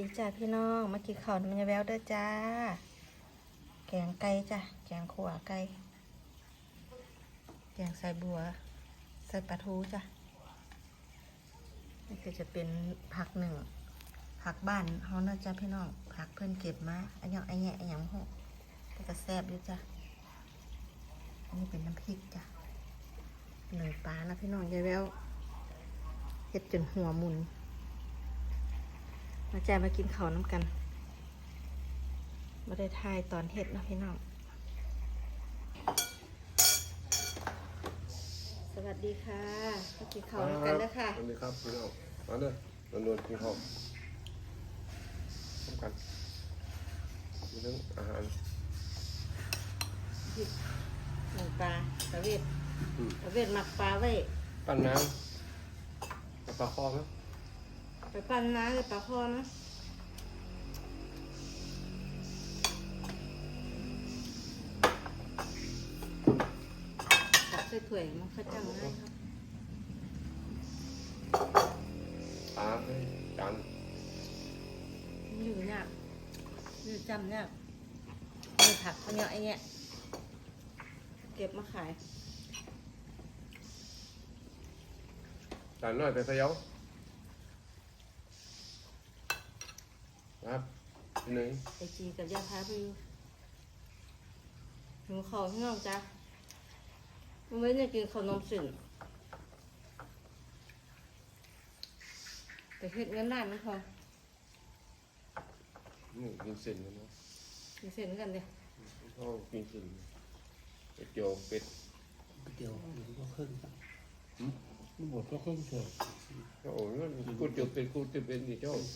ดีจ้าพี่น้องมากินข้าวน้ำยาแววเด้อจ้า แกงไก่จ้ะแกงขั่วไก่แกงใส่บัว ใส่ปลาทูจ้ะนี่ก็จะเป็นผักหนึ่งผักบ้านเฮานะจ้ะพี่น้องผักเพิ่อนเก็บมาอันยังอันแยะอันยังหกก็จะแซ่บอยู่จ้ะอันนี้เป็นน้ำพริกจ้ะหนึ่งปลานะพี่น้องยายแววเห็ดจนหัวมุน มาแจมากินข้าวน้ำกันมาได้ทายตอนเห็ดนะพี่น้อง สวัสดีค่ะมากินข้าวน้ำกันนะค่ะสวัสดีครับพี่น้องมาเด้อมานวลกินข้าวร่วมกันมีเรื่องอาหารหนึ่งปลาตะเวทอืมตะเวทหมักปลาไว้ ปั้นน้ำกับปลาคอไหม ไปปั้นน้ำเลยปลาคอนะตักใส่ถ้วยมันก็จังง่ายครับปลาให้จานมันอยู่เนี่ยากอยู่จำเนี่ยากมีผักอันเนี้ยไอ้เนี้ยเก็บมาขายจานน้อยแต่เสียว ครับพี่หนึ่งไอจีกับยาพาไปอยู่หนูขอพี่น้องจ้ะมันไม่ได้กินขนมสินแต่เฮ็ดเงินได้นะพอนี่กินเส้นกันเนาะกินเส้นกันเดียเขากินเส้นเป็ดเจียวเป็ดเดี๋ยวมันก็ขึ้นครับมันบดก็ขึ้นเถอะโอ้โหกูเจียวเป็ดกูเจียวเป็ดนี่เจ้าอืม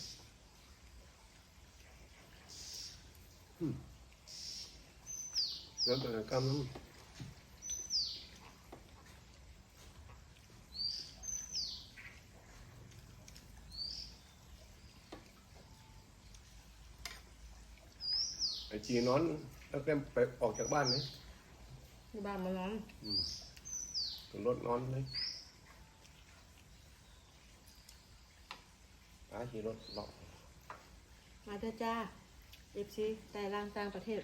แล้วแต่กรรมนั้นไอจีนอน แล้วแกไปออกจากบ้านไหมที่บ้านมานอนอืมขึ้นรถนอนเลยอาขี่รถเลาะมาเถอะจ้า เอฟซีไต่ล่างต่างประเทศ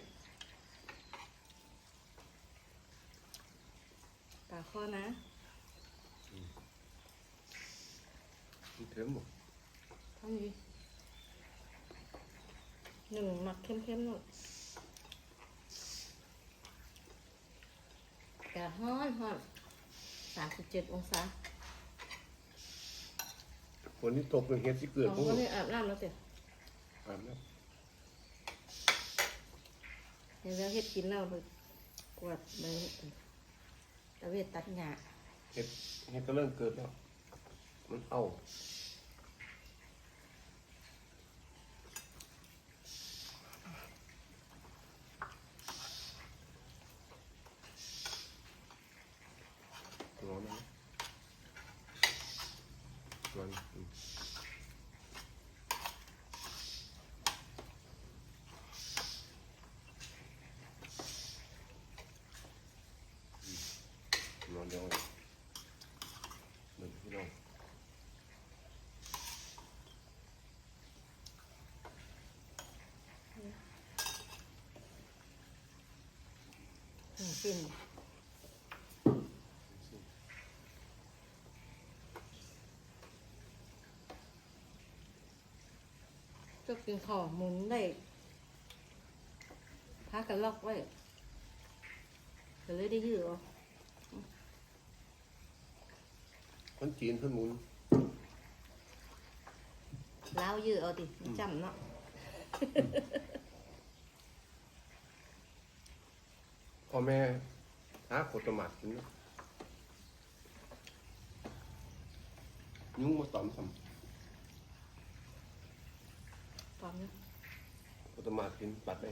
ปากข้อนะเถิมหมดเท่านี้หนึ่งหมักเข้มๆหน่อยแต่ฮ้อนฮ้อนสามสิบเจ็ดองศาฝนที่ตกเป็นเห็ดที่เกิดสองพวกคนนี้อาบน้ำแล้วเสร็จอาบน้เห็นแล้วเฮ็ดกินแล้วไปกวาดไปตะเวทตัดหญ้าเห็ดเห็ดก็เริ่มเกิดแล้ว มันเอาร้อนไหมร้อนอืมร้อนเดียวหนึ่งพี่น้อง หนึ่ง สิ้นก็กินข้าวหมุนได้พากันล็อกไว้ก็เลยได้ยืดเอาคนจีนเพิ่นหมุนล้าวยืดเอาดิมันจำเนาะ อแม่หาขวดตมัดกินเนาะยุงมาตอมสตอนนี้ำขวดตมัดกินปัดได้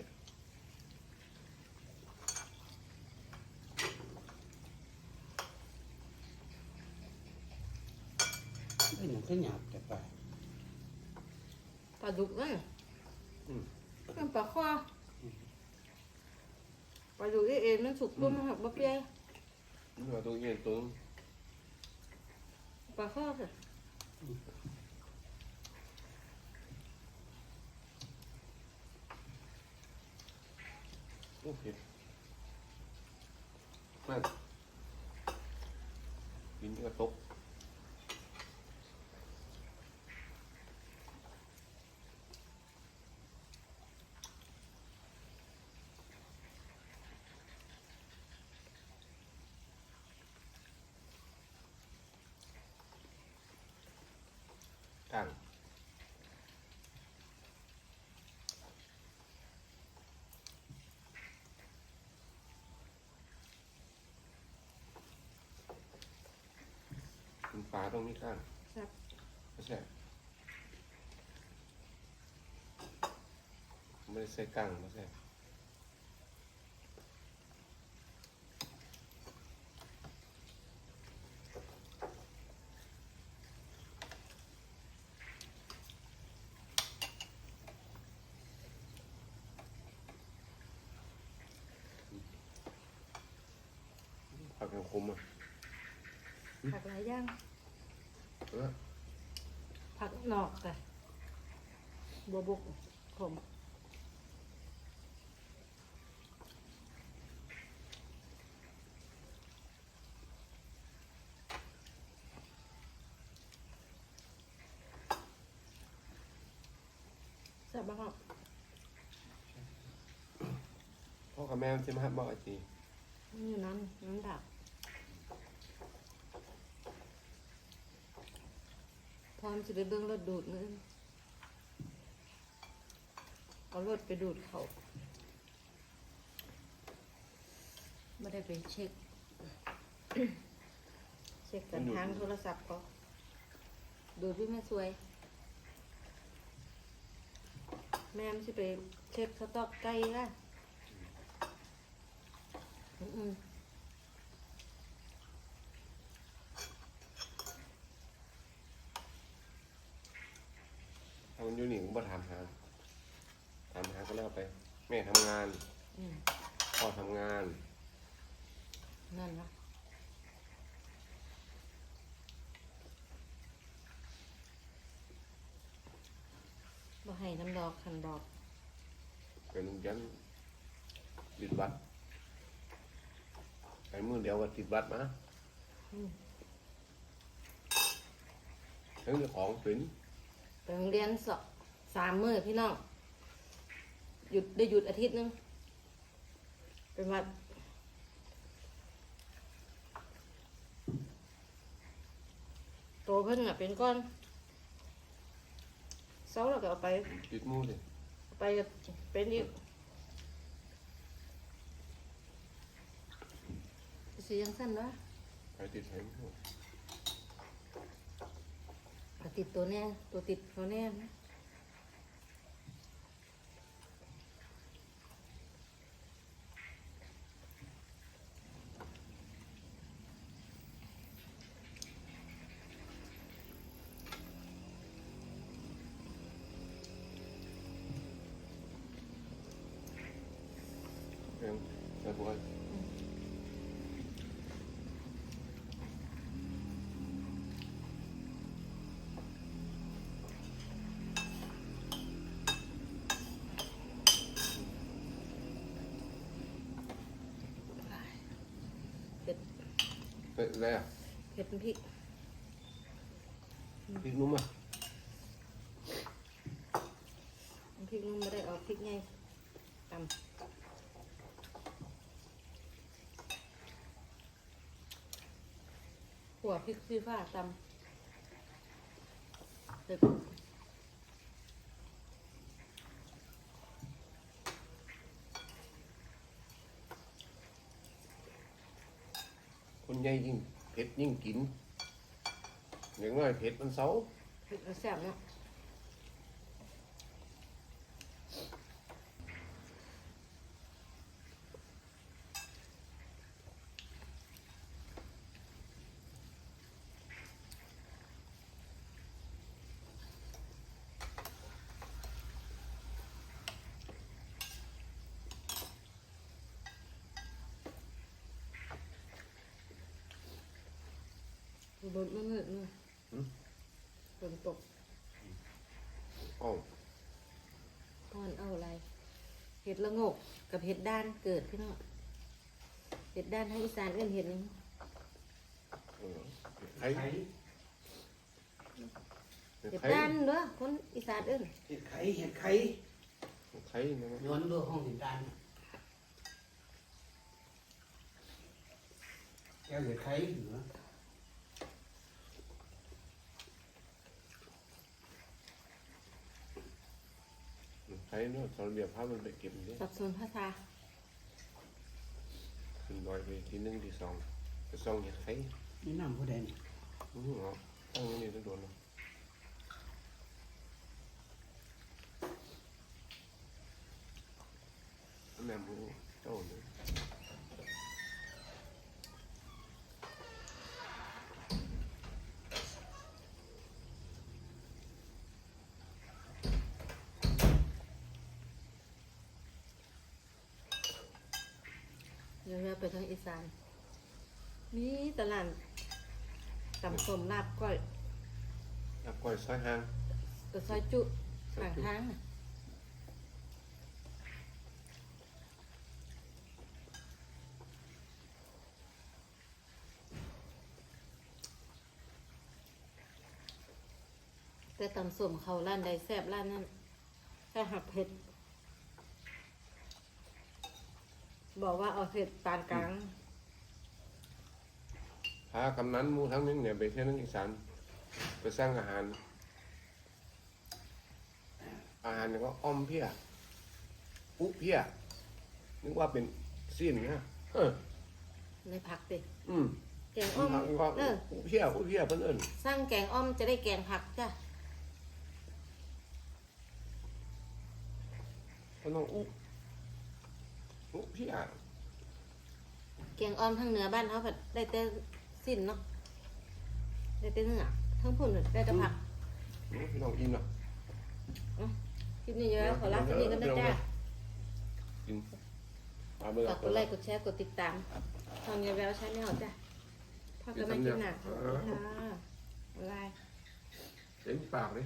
ไอ้หนึ่งก็หยาบแต่ไปปลาดุกเลยอืม เป็นปลาข้อ ปลาดุกที่เอ็นมันสุกปุ๊บมันหักบะเปี้ยนี่มาตรงเอ็นตรงปลาข้อค่โอเคมา ตั้งคุณปลาต้องมีก้างแซ่บไม่ใช่ไม่ได้ใส่ก้างไม่ใช่ ผักแกงคมอะผักหลายอย่าง เออผักนอกค่ะบัวบกผมแซ่บมากครับพ่อกับแม่จะมาหัดบอกไอจี นี่อยู่น้ำน้ำดัก พร้อมจะไปเบิ้งรถดูดมือเอารถไปดูดเขาไม่ได้ไปเช็ค เช็คกันทางโทรศัพท์ก็ดูดพี่แม่สวย แม่ไม่ใช่ไปเช็คสต็อกไก่ละอืม ทำอยู่นี่ผมบ่ถามหา ถามหาก็แล้วไป แม่ทำงาน อืมพ่อทำงาน นั่นนะบ่ให้น้ำดอกขันดอก เป็นยันติดวัดไปมือเดียวก็ติดวัดนะอืม ทั้งเจ้าของเป็นไปโรงเรียนสอ สามมื้อพี่น้องหยุดได้หยุดอาทิตย์หนึงเป็นวัดโตเพิ่นอะเป็นก้อนเสาแล้วก็เอาไปติดหมูเลยไปเป็นอีกสียังสั้นวะไปติดใช้หมูเอาติดตัวแน่ตัวติดเขาแน่นะ รื่องแล้วพวกเผ็ดเป็นอะไรอะ เผ็ดเป็นพริก พริกนุ่มอะ พริกนุ่มไม่ได้เอาพริกไงตำ หัวพริกซีฟ้าตำเผ็ดคนใหญ่ยิ่งเผ็ดยิ่งกินอย่างน้อยเผ็ดมันเศร้าเผ็ดมันแซ่บเนาะ บนมันเหนื่อยมั้ยฝนตกอ้ก้อนเอาอะไร เห็ดละโงกกับเห็ดด้านเกิดพี่น้องเห็ดด้านทางอีสานเอื้นเห็ดหยังเออไข่ไข่เห็ดไข่ด้านเด้อคนอีสานเอื้นเห็ดไข่เห็ดไข่ไข่นะมันย้อนด้วยห้องเห็ดดานแก้วเห็ดไข่เหนือ ไข่เนาะตอนเรียบพามันไปเก็บเนี่ยสับสนภาษาขึ้นลอยไปทีหนึ่งทีสองไปสองเห็ดไข่นี่น้ำผู้แดงอือเหรอตั้งไว้นี่ต้องโดนเนาะแม่หมูเจ้าเนี่ย เดี๋ยวเรา ไปทางอีสานมีตลาดตำสมลาบก้อยลาบก้อยซอยหางกับซอยจุห่างทางน่ะแต่ตำสมเขาร้านใดแซ่บร้านนั้นแค่หักเผ็ด บอกว่าเอาเผ็ดปานกลางพากำนันหมูทั้งนึงเนี่ยไปเที่ยวนึงอีสานไปสร้างอาหาร อาหารเนี่ยก็อ้อมเพี้ยอุ๊เพี้ยนึกว่าเป็นซีนนะเออในผักติอืมแกงอ้อมก็เอออุ๊เพี้ยอุ๊เพี้ยเพิ่นเอิ้นสร้างแกงอ้อมจะได้แกงผักจ้ะเพิ่นต้องอุ๊ อุ๊เพี้ยแกงอ้อมทางเหนือบ้านเขาผัดได้แต่สิ้นเนาะได้แต่เนื้อทั้งผุ่นได้แต่ผักอืมพี่น้องอินเนาะคลิปนี้เยอะขอลาสวัสดีกันนะจ้ากินเอาไปฝากกดไลค์กดแชร์กดติดตามทางยาแววชาแนลจ้ะพอกันไม่กินหนักค่ะบ๊ายบาย เต็มปากเลย